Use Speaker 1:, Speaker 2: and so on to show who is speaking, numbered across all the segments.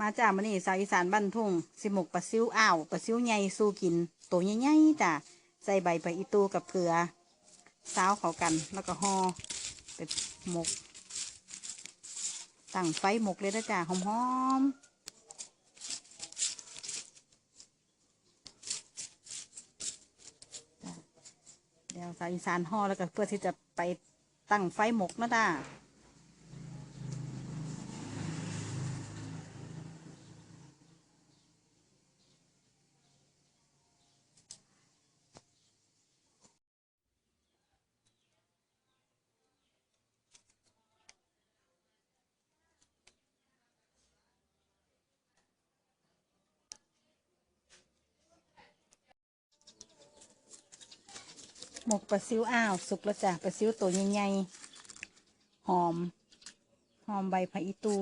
Speaker 1: มาจากมันนี่สาวอีสานบ้านทุ่งสิหมกปลาซิวอ้าวปลาซิวใหญ่สู้กินตัวใหญ่ๆจ้ะใส่ใบไปอีตูกับเกลือซาวเขากันแล้วก็ห่อเป็นหมกตั้งไฟหมกเลยนะจ้ะหอมๆเดี๋ยวสาวอีสานห่อแล้วก็เพื่อที่จะไปตั้งไฟหมกนะจ้ะ หมกปลาซิวอ้าว สุกแล้วจ้ะปลาซิวตัวใหญ่ๆหอม หอมใบพะอีตู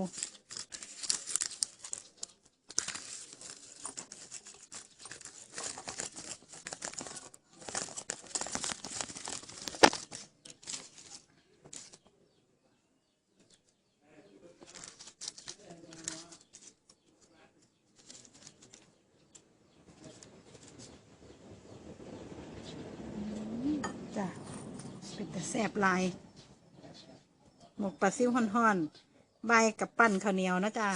Speaker 1: จ้ะ เป็นแต่แสบลาย หมกปลาซิวห่อนๆใบกับปั้นข้าวเหนียวนะจ๊ะ